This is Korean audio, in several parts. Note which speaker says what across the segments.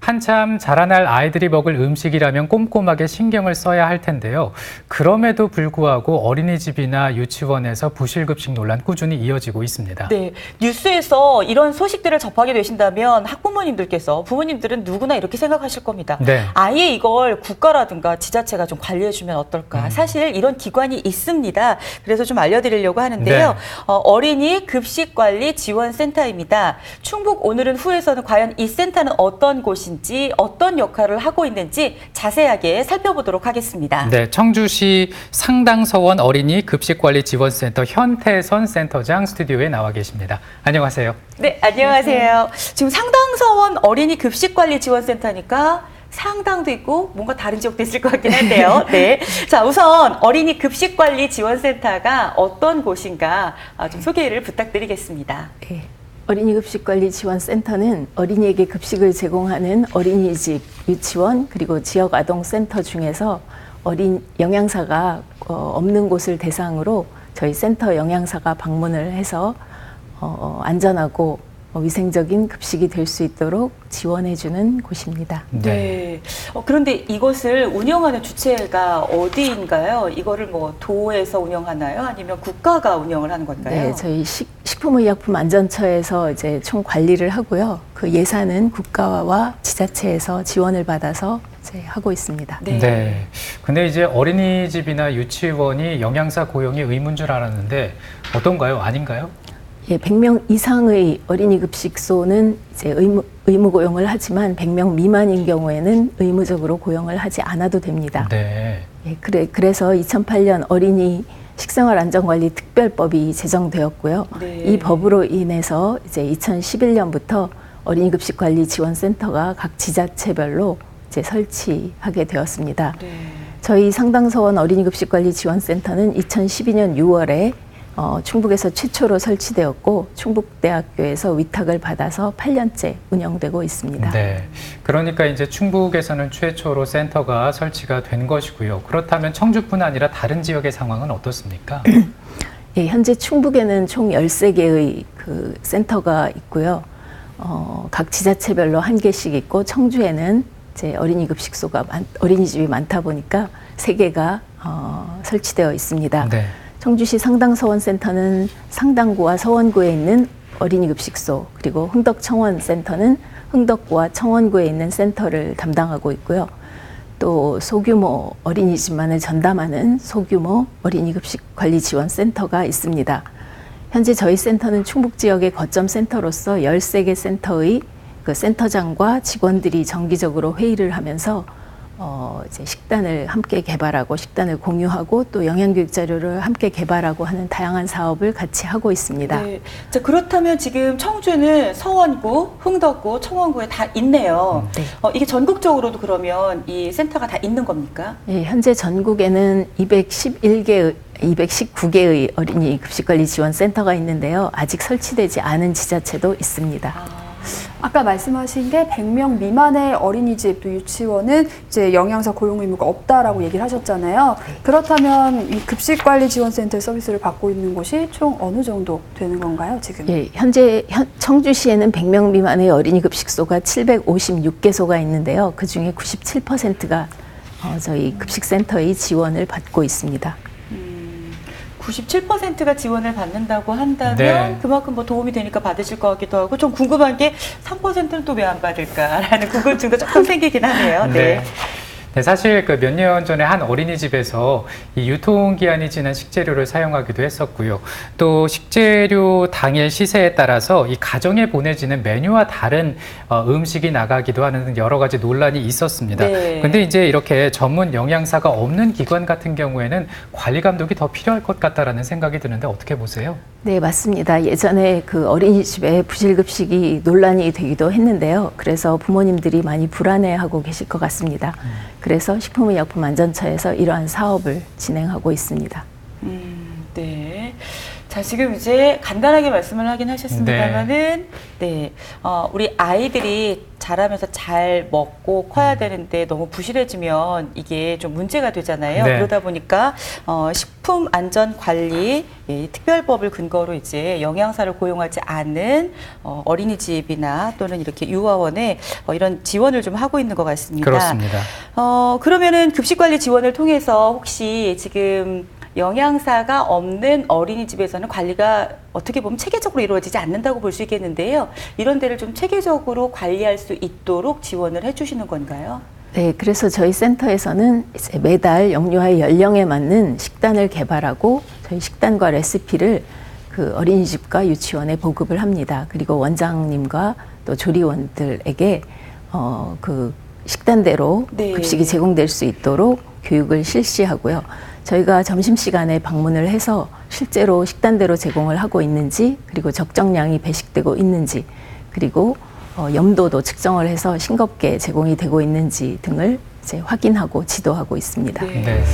Speaker 1: 한참 자라날 아이들이 먹을 음식이라면 꼼꼼하게 신경을 써야 할 텐데요. 그럼에도 불구하고 어린이집이나 유치원에서 부실급식 논란 꾸준히 이어지고 있습니다.
Speaker 2: 네, 뉴스에서 이런 소식들을 접하게 되신다면 학부모님들께서 부모님들은 누구나 이렇게 생각하실 겁니다.
Speaker 1: 네.
Speaker 2: 아예 이걸 국가라든가 지자체가 좀 관리해주면 어떨까?
Speaker 1: 음.
Speaker 2: 사실 이런 기관이 있습니다. 그래서 좀 알려드리려고 하는데요.
Speaker 1: 네.
Speaker 2: 어, 어린이 급식관리 지원센터입니다. 충북 오늘은 후에서는 과연 이 센터는 어떤 곳인지 어떤 역할을 하고 있는지 자세하게 살펴보도록 하겠습니다.
Speaker 1: 네, 청주시 상당서원 어린이 급식관리지원센터 현태선 센터장 스튜디오에 나와 계십니다. 안녕하세요.
Speaker 2: 네, 안녕하세요. 지금 상당서원 어린이 급식관리지원센터니까 상당도 있고 뭔가 다른 지역도 있을 것 같긴 한데요. 네. 자, 우선 어린이 급식관리 지원센터가 어떤 곳인가 아, 좀 소개를 부탁드리겠습니다.
Speaker 3: 예. 어린이 급식관리지원센터는 어린이에게 급식을 제공하는 어린이집, 유치원 그리고 지역 아동센터 중에서 어린 영양사가 어, 없는 곳을 대상으로 저희 센터 영양사가 방문을 해서 어, 안전하고 어, 위생적인 급식이 될 수 있도록 지원해주는 곳입니다.
Speaker 2: 네. 어, 그런데 이것을 운영하는 주체가 어디인가요? 이거를 뭐 도에서 운영하나요? 아니면 국가가 운영을 하는 건가요?
Speaker 3: 네, 저희 식, 식품의약품안전처에서 이제 총 관리를 하고요. 그 예산은 국가와 지자체에서 지원을 받아서 이제 하고 있습니다.
Speaker 2: 네.
Speaker 1: 네. 근데 이제 어린이집이나 유치원이 영양사 고용이 의무인 줄 알았는데 어떤가요? 아닌가요?
Speaker 3: 예, 100명 이상의 어린이 급식소는 이제 의무, 의무 고용을 하지만 100명 미만인 경우에는 의무적으로 고용을 하지 않아도 됩니다.
Speaker 1: 네.
Speaker 3: 예, 그래, 그래서 2008년 어린이 식생활 안전관리 특별법이 제정되었고요.
Speaker 2: 네.
Speaker 3: 이 법으로 인해서 이제 2011년부터 어린이 급식 관리 지원 센터가 각 지자체별로 이제 설치하게 되었습니다.
Speaker 2: 네.
Speaker 3: 저희 상당서원 어린이 급식 관리 지원 센터는 2012년 6월에 어, 충북에서 최초로 설치되었고 충북대학교에서 위탁을 받아서 8년째 운영되고 있습니다.
Speaker 1: 네. 그러니까 이제 충북에서는 최초로 센터가 설치가 된 것이고요. 그렇다면 청주뿐 아니라 다른 지역의 상황은 어떻습니까?
Speaker 3: 예, 현재 충북에는 총 13개의 그 센터가 있고요. 어, 각 지자체별로 한 개씩 있고 청주에는 이제 어린이 급식소가 많, 어린이집이 많다 보니까 세 개가 어, 설치되어 있습니다.
Speaker 1: 네.
Speaker 3: 청주시 상당서원센터는 상당구와 서원구에 있는 어린이 급식소 그리고 흥덕청원센터는 흥덕구와 청원구에 있는 센터를 담당하고 있고요. 또 소규모 어린이집만을 전담하는 소규모 어린이 급식 관리 지원 센터가 있습니다. 현재 저희 센터는 충북 지역의 거점 센터로서 13개 센터의 그 센터장과 직원들이 정기적으로 회의를 하면서 어, 이제 식단을 함께 개발하고 식단을 공유하고 또 영양교육 자료를 함께 개발하고 하는 다양한 사업을 같이 하고 있습니다.
Speaker 2: 네. 자, 그렇다면 지금 청주는 서원구, 흥덕구, 청원구에 다 있네요.
Speaker 3: 네.
Speaker 2: 어, 이게 전국적으로도 그러면 이 센터가 다 있는 겁니까?
Speaker 3: 예, 현재 전국에는 211개, 219개의 어린이 급식관리 지원 센터가 있는데요. 아직 설치되지 않은 지자체도 있습니다.
Speaker 2: 아,
Speaker 4: 아까 말씀하신 게 100명 미만의 어린이집 또 유치원은 이제 영양사 고용 의무가 없다라고 얘기를 하셨잖아요. 그렇다면 이 급식관리지원센터 서비스를 받고 있는 곳이 총 어느 정도 되는 건가요, 지금?
Speaker 3: 예, 현재 현- 청주시에는 100명 미만의 어린이 급식소가 756개소가 있는데요. 그 중에 97%가 어, 저희 급식센터의 지원을 받고 있습니다.
Speaker 2: 97%가 지원을 받는다고 한다면
Speaker 1: 네.
Speaker 2: 그만큼 뭐 도움이 되니까 받으실 것 같기도 하고 좀 궁금한 게 3%는 또 왜 안 받을까라는 궁금증도 조금 생기긴 하네요. 네.
Speaker 1: 네, 사실 그 몇 년 전에 한 어린이집에서 이 유통기한이 지난 식재료를 사용하기도 했었고요. 또 식재료 당일 시세에 따라서 이 가정에 보내지는 메뉴와 다른 어, 음식이 나가기도 하는 등 여러 가지 논란이 있었습니다.
Speaker 2: 네.
Speaker 1: 근데 이제 이렇게 전문 영양사가 없는 기관 같은 경우에는 관리 감독이 더 필요할 것 같다라는 생각이 드는데 어떻게 보세요?
Speaker 3: 네, 맞습니다. 예전에 그 어린이집에 부실급식이 논란이 되기도 했는데요. 그래서 부모님들이 많이 불안해하고 계실 것 같습니다. 그래서 식품의약품안전처에서 이러한 사업을 진행하고 있습니다.
Speaker 2: 음, 네. 자, 지금 이제 간단하게 말씀을 하긴 하셨습니다만은, 네, 어, 우리 아이들이 자라면서 잘 먹고 커야 되는데 너무 부실해지면 이게 좀 문제가 되잖아요.
Speaker 1: 네.
Speaker 2: 그러다 보니까, 어, 식품 안전 관리 예, 특별법을 근거로 이제 영양사를 고용하지 않은 어, 어린이집이나 또는 이렇게 유아원에 어, 이런 지원을 좀 하고 있는 것 같습니다.
Speaker 1: 그렇습니다.
Speaker 2: 어, 그러면은 급식관리 지원을 통해서 혹시 지금 영양사가 없는 어린이집에서는 관리가 어떻게 보면 체계적으로 이루어지지 않는다고 볼 수 있겠는데요. 이런 데를 좀 체계적으로 관리할 수 있도록 지원을 해주시는 건가요?
Speaker 3: 네, 그래서 저희 센터에서는 매달 영유아의 연령에 맞는 식단을 개발하고 저희 식단과 레시피를 그 어린이집과 유치원에 보급을 합니다. 그리고 원장님과 또 조리원들에게 어, 그 식단대로
Speaker 2: 네.
Speaker 3: 급식이 제공될 수 있도록 교육을 실시하고요. 저희가 점심시간에 방문을 해서 실제로 식단대로 제공을 하고 있는지 그리고 적정량이 배식되고 있는지 그리고 어, 염도도 측정을 해서 싱겁게 제공이 되고 있는지 등을 이제 확인하고 지도하고 있습니다.
Speaker 2: 네.
Speaker 1: 네.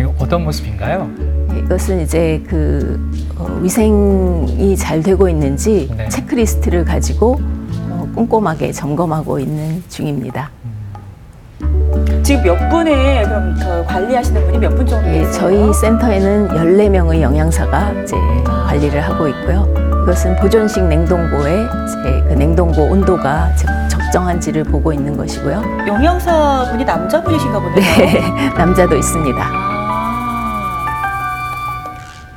Speaker 1: 이거 어떤 모습인가요?
Speaker 3: 네, 이것은 이제 그 어, 위생이 잘 되고 있는지
Speaker 1: 네.
Speaker 3: 체크리스트를 가지고 어, 꼼꼼하게 점검하고 있는 중입니다.
Speaker 2: 지금 몇 분의 그럼 저 관리하시는 분이 몇 분 정도
Speaker 3: 예,
Speaker 2: 계세요?
Speaker 3: 저희 센터에는 14명의 영양사가 이제 관리를 하고 있고요. 이것은 보존식 냉동고에 이제 그 냉동고 온도가 적- 적정한지를 보고 있는 것이고요.
Speaker 2: 영양사 분이 남자분이신가 보네요.
Speaker 3: 네, 남자도 있습니다.
Speaker 2: 아,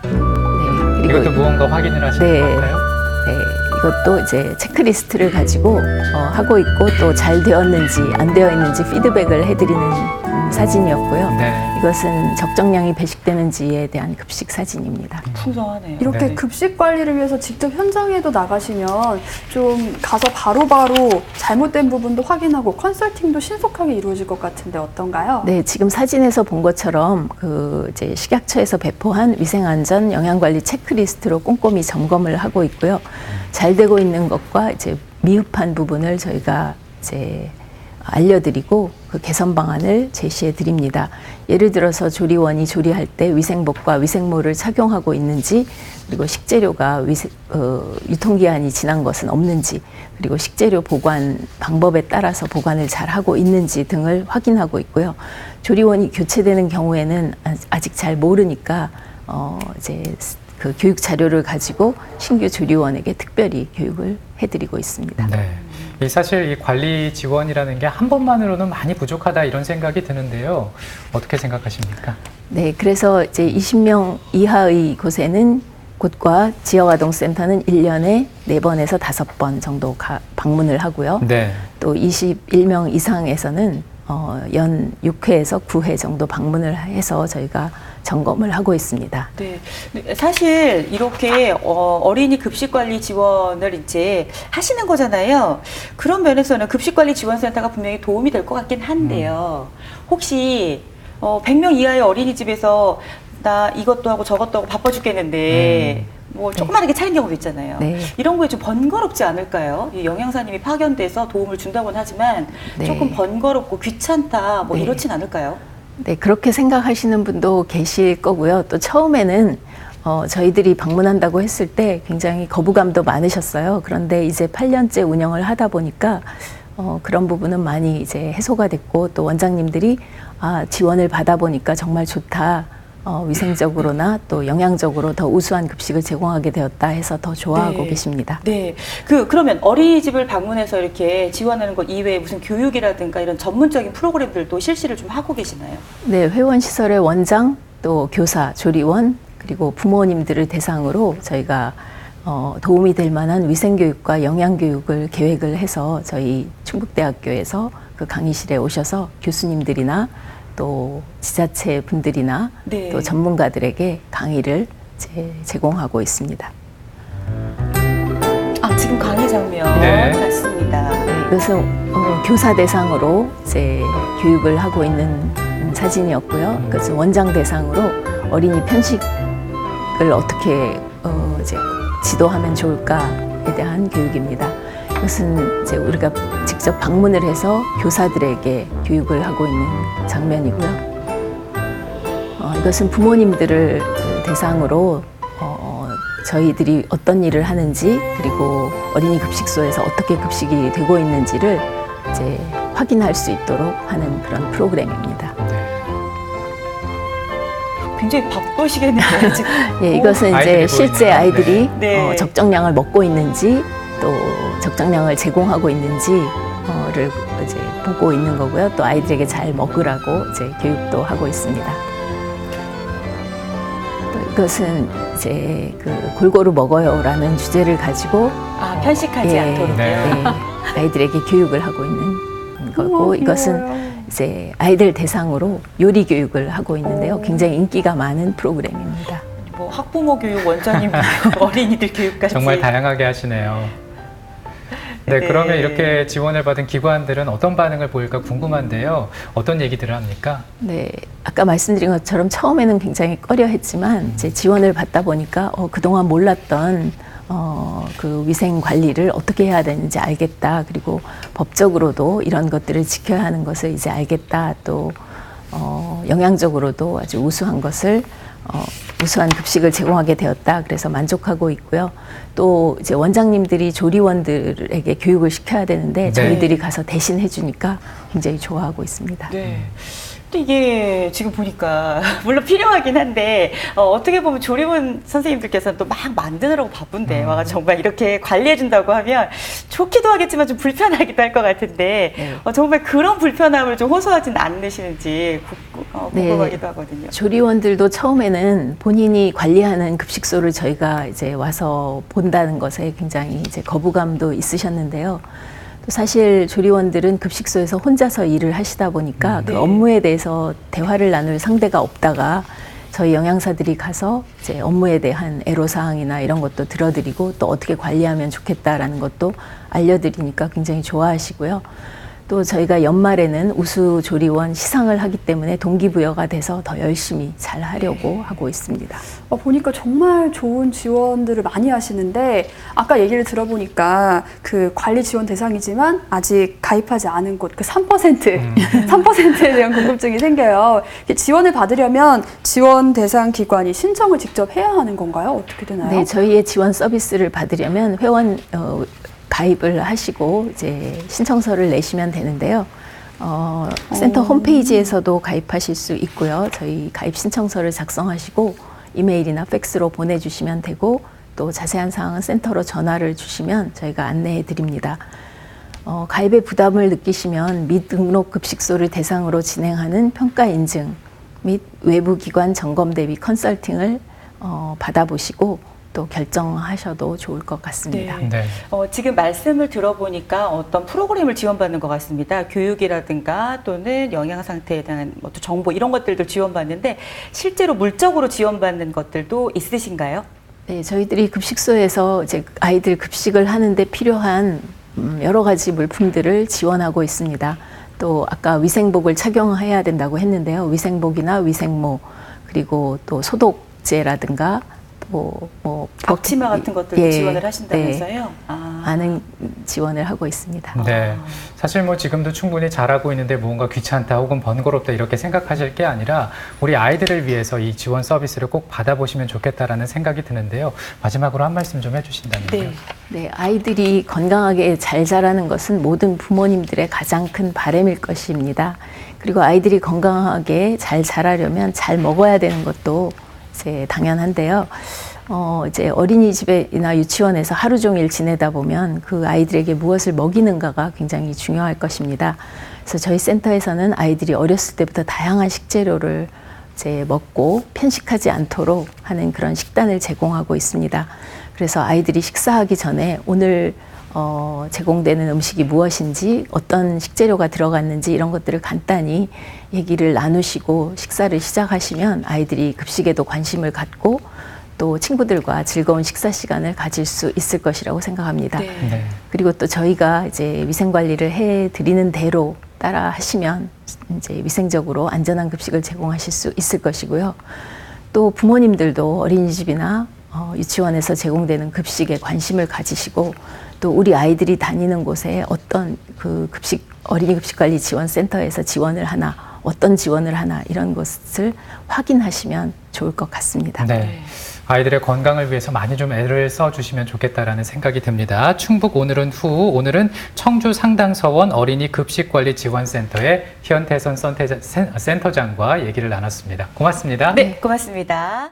Speaker 3: 네, 그리고
Speaker 1: 이것도 무언가 확인을 하시는
Speaker 3: 네.
Speaker 1: 것 같아요.
Speaker 3: 네, 이것도 이제 체크리스트를 가지고 어, 하고 있고 또 잘 되었는지 안 되어 있는지 피드백을 해드리는 음, 사진이었고요.
Speaker 1: 네.
Speaker 3: 이것은 적정량이 배식되는지에 대한 급식 사진입니다.
Speaker 2: 풍성하네요.
Speaker 4: 이렇게
Speaker 1: 네.
Speaker 4: 급식 관리를 위해서 직접 현장에도 나가시면 좀 가서 바로바로 잘못된 부분도 확인하고 컨설팅도 신속하게 이루어질 것 같은데 어떤가요?
Speaker 3: 네, 지금 사진에서 본 것처럼 그 이제 식약처에서 배포한 위생안전 영양관리 체크리스트로 꼼꼼히 점검을 하고 있고요. 잘 되고 있는 것과 이제 미흡한 부분을 저희가 이제 알려드리고 그 개선 방안을 제시해 드립니다. 예를 들어서 조리원이 조리할 때 위생복과 위생모를 착용하고 있는지 그리고 식재료가 위세, 어, 유통기한이 지난 것은 없는지 그리고 식재료 보관 방법에 따라서 보관을 잘 하고 있는지 등을 확인하고 있고요. 조리원이 교체되는 경우에는 아- 아직 잘 모르니까 어, 이제 그 교육 자료를 가지고 신규 조리원에게 특별히 교육을 해드리고 있습니다.
Speaker 1: 네. 이 사실 이 관리 지원이라는 게 한 번만으로는 많이 부족하다 이런 생각이 드는데요. 어떻게 생각하십니까?
Speaker 3: 네, 그래서 이제 20명 이하의 곳에는 곳과 지역아동센터는 1년에 4번에서 5번 정도 가, 방문을 하고요.
Speaker 1: 네.
Speaker 3: 또 21명 이상에서는 어, 연 6회에서 9회 정도 방문을 해서 저희가 점검을 하고 있습니다.
Speaker 2: 네. 네, 사실 이렇게 어, 어린이 급식 관리 지원을 이제 하시는 거잖아요. 그런 면에서는 급식 관리 지원센터가 분명히 도움이 될 것 같긴 한데요. 혹시 어, 100명 이하의 어린이집에서 나 이것도 하고 저것도 하고 바빠 죽겠는데 뭐 조그마하게 차린 경우도 있잖아요.
Speaker 3: 네.
Speaker 2: 이런 거에 좀 번거롭지 않을까요? 이 영양사님이 파견돼서 도움을 준다고는 하지만
Speaker 3: 네.
Speaker 2: 조금 번거롭고 귀찮다 뭐
Speaker 3: 네.
Speaker 2: 이렇진 않을까요?
Speaker 3: 네, 그렇게 생각하시는 분도 계실 거고요. 또 처음에는 어, 저희들이 방문한다고 했을 때 굉장히 거부감도 많으셨어요. 그런데 이제 8년째 운영을 하다 보니까 어, 그런 부분은 많이 이제 해소가 됐고 또 원장님들이 아, 지원을 받아보니까 정말 좋다. 어, 위생적으로나 또 영양적으로 더 우수한 급식을 제공하게 되었다 해서 더 좋아하고
Speaker 2: 네.
Speaker 3: 계십니다.
Speaker 2: 네. 그, 그러면 어린이집을 방문해서 이렇게 지원하는 것 이외에 무슨 교육이라든가 이런 전문적인 프로그램들도 실시를 좀 하고 계시나요?
Speaker 3: 네, 회원 시설의 원장, 또 교사, 조리원, 그리고 부모님들을 대상으로 저희가 어, 도움이 될 만한 위생교육과 영양교육을 계획을 해서 저희 충북대학교에서 그 강의실에 오셔서 교수님들이나 또 지자체 분들이나
Speaker 2: 네.
Speaker 3: 또 전문가들에게 강의를 제, 제공하고 있습니다.
Speaker 2: 아, 지금 강의 장면
Speaker 1: 네.
Speaker 2: 같습니다.
Speaker 3: 네, 이것은 어, 교사 대상으로 이제 교육을 하고 있는 음, 사진이었고요. 그것은 원장 대상으로 어린이 편식을 어떻게 어, 이제 지도하면 좋을까에 대한 교육입니다. 이것은 이제 우리가 직접 방문을 해서 교사들에게 교육을 하고 있는 장면이고요. 어, 이것은 부모님들을 대상으로 어, 저희들이 어떤 일을 하는지 그리고 어린이 급식소에서 어떻게 급식이 되고 있는지를 이제 확인할 수 있도록 하는 그런 프로그램입니다.
Speaker 1: 네.
Speaker 2: 굉장히 바쁘시겠네요, 지금.
Speaker 3: 예, 이것은
Speaker 1: 아이들이
Speaker 3: 이제 실제
Speaker 1: 보이네요.
Speaker 3: 아이들이
Speaker 2: 네.
Speaker 3: 어, 적정량을 먹고 있는지 또 적정량을 제공하고 있는지를 이제 보고 있는 거고요. 또 아이들에게 잘 먹으라고 이제 교육도 하고 있습니다. 또 이것은 이제 그 골고루 먹어요라는 주제를 가지고
Speaker 2: 아, 편식하지
Speaker 3: 예,
Speaker 2: 않도록요.
Speaker 1: 네.
Speaker 3: 예, 아이들에게 교육을 하고 있는 거고 이것은. 이제 아이들 대상으로 요리 교육을 하고 있는데요. 굉장히 인기가 많은 프로그램입니다.
Speaker 2: 뭐 학부모 교육, 원장님 어린이들 교육까지.
Speaker 1: 정말 다양하게 하시네요. 네,
Speaker 2: 네.
Speaker 1: 그러면 이렇게 지원을 받은 기관들은 어떤 반응을 보일까 궁금한데요. 어떤 얘기들을 합니까?
Speaker 3: 네, 아까 말씀드린 것처럼 처음에는 굉장히 꺼려했지만 이제 지원을 받다 보니까 어, 그동안 몰랐던 어, 그 위생 관리를 어떻게 해야 되는지 알겠다. 그리고 법적으로도 이런 것들을 지켜야 하는 것을 이제 알겠다. 또 어, 영양적으로도 아주 우수한 것을 어, 우수한 급식을 제공하게 되었다. 그래서 만족하고 있고요. 또 이제 원장님들이 조리원들에게 교육을 시켜야 되는데
Speaker 1: 네.
Speaker 3: 저희들이 가서 대신 해주니까 굉장히 좋아하고 있습니다.
Speaker 2: 네. 또 이게 지금 보니까 물론 필요하긴 한데 어, 떻게 보면 조리원 선생님들께서는 또 막 만드느라고 바쁜데
Speaker 1: 음.
Speaker 2: 와 정말 이렇게 관리해 준다고 하면 좋기도 하겠지만 좀 불편하기도 할 것 같은데
Speaker 3: 네.
Speaker 2: 어, 정말 그런 불편함을 좀 호소하진 않으시는지 구- 어,
Speaker 3: 네.
Speaker 2: 궁금하기도 하거든요.
Speaker 3: 조리원들도 처음에는 본인이 관리하는 급식소를 저희가 이제 와서 본다는 것에 굉장히 이제 거부감도 있으셨는데요. 또 사실 조리원들은 급식소에서 혼자서 일을 하시다 보니까 그
Speaker 2: 네.
Speaker 3: 업무에 대해서 대화를 나눌 상대가 없다가 저희 영양사들이 가서 이제 업무에 대한 애로사항이나 이런 것도 들어드리고 또 어떻게 관리하면 좋겠다라는 것도 알려드리니까 굉장히 좋아하시고요. 또 저희가 연말에는 우수 조리원 시상을 하기 때문에 동기부여가 돼서 더 열심히 잘 하려고 하고 있습니다.
Speaker 4: 어, 보니까 정말 좋은 지원들을 많이 하시는데 아까 얘기를 들어보니까 그 관리 지원 대상이지만 아직 가입하지 않은 곳 그 3%
Speaker 1: 음.
Speaker 4: 3%에 대한 궁금증이 생겨요. 지원을 받으려면 지원 대상 기관이 신청을 직접 해야 하는 건가요? 어떻게 되나요?
Speaker 3: 네, 저희의 지원 서비스를 받으려면 회원 어, 가입을 하시고 이제 신청서를 내시면 되는데요. 어, 센터
Speaker 4: 오.
Speaker 3: 홈페이지에서도 가입하실 수 있고요. 저희 가입 신청서를 작성하시고 이메일이나 팩스로 보내주시면 되고 또 자세한 사항은 센터로 전화를 주시면 저희가 안내해 드립니다. 어, 가입의 부담을 느끼시면 미등록 급식소를 대상으로 진행하는 평가 인증 및 외부 기관 점검 대비 컨설팅을 어, 받아보시고 또 결정하셔도 좋을 것 같습니다.
Speaker 2: 네.
Speaker 1: 네.
Speaker 2: 어, 지금 말씀을 들어보니까 어떤 프로그램을 지원받는 것 같습니다. 교육이라든가 또는 영양 상태에 대한 어떤 정보 이런 것들도 지원받는데 실제로 물적으로 지원받는 것들도 있으신가요?
Speaker 3: 네, 저희들이 급식소에서 이제 아이들 급식을 하는데 필요한 음, 여러 가지 물품들을 지원하고 있습니다. 또 아까 위생복을 착용해야 된다고 했는데요. 위생복이나 위생모 그리고 또 소독제라든가 또뭐
Speaker 2: 앞치마 같은 것들도
Speaker 3: 예,
Speaker 2: 지원을
Speaker 3: 네.
Speaker 2: 하신다면서요? 아.
Speaker 3: 많은 지원을 하고 있습니다.
Speaker 1: 네. 사실 뭐 지금도 충분히 잘하고 있는데 뭔가 귀찮다 혹은 번거롭다 이렇게 생각하실 게 아니라 우리 아이들을 위해서 이 지원 서비스를 꼭 받아보시면 좋겠다라는 생각이 드는데요. 마지막으로 한 말씀 좀 해주신다면요.
Speaker 2: 네.
Speaker 3: 네, 아이들이 건강하게 잘 자라는 것은 모든 부모님들의 가장 큰 바람일 것입니다. 그리고 아이들이 건강하게 잘 자라려면 잘 먹어야 되는 것도 이제 당연한데요. 어, 이제 어린이집이나 유치원에서 하루 종일 지내다 보면 그 아이들에게 무엇을 먹이는가가 굉장히 중요할 것입니다. 그래서 저희 센터에서는 아이들이 어렸을 때부터 다양한 식재료를 이제 먹고 편식하지 않도록 하는 그런 식단을 제공하고 있습니다. 그래서 아이들이 식사하기 전에 오늘 어, 제공되는 음식이 무엇인지 어떤 식재료가 들어갔는지 이런 것들을 간단히 얘기를 나누시고 식사를 시작하시면 아이들이 급식에도 관심을 갖고 또 친구들과 즐거운 식사 시간을 가질 수 있을 것이라고 생각합니다.
Speaker 2: 네.
Speaker 1: 네.
Speaker 3: 그리고 또 저희가 이제 위생 관리를 해 드리는 대로 따라 하시면 이제 위생적으로 안전한 급식을 제공하실 수 있을 것이고요. 또 부모님들도 어린이집이나 어, 유치원에서 제공되는 급식에 관심을 가지시고 또 우리 아이들이 다니는 곳에 어떤 그 급식 어린이 급식 관리 지원 센터에서 지원을 하나 어떤 지원을 하나 이런 것을 확인하시면 좋을 것 같습니다.
Speaker 1: 네. 아이들의 건강을 위해서 많이 좀 애를 써주시면 좋겠다라는 생각이 듭니다. 충북 오늘은 후 오늘은 청주 상당서원 어린이 급식관리지원센터의 현태선 센터장과 얘기를 나눴습니다. 고맙습니다.
Speaker 2: 네, 고맙습니다.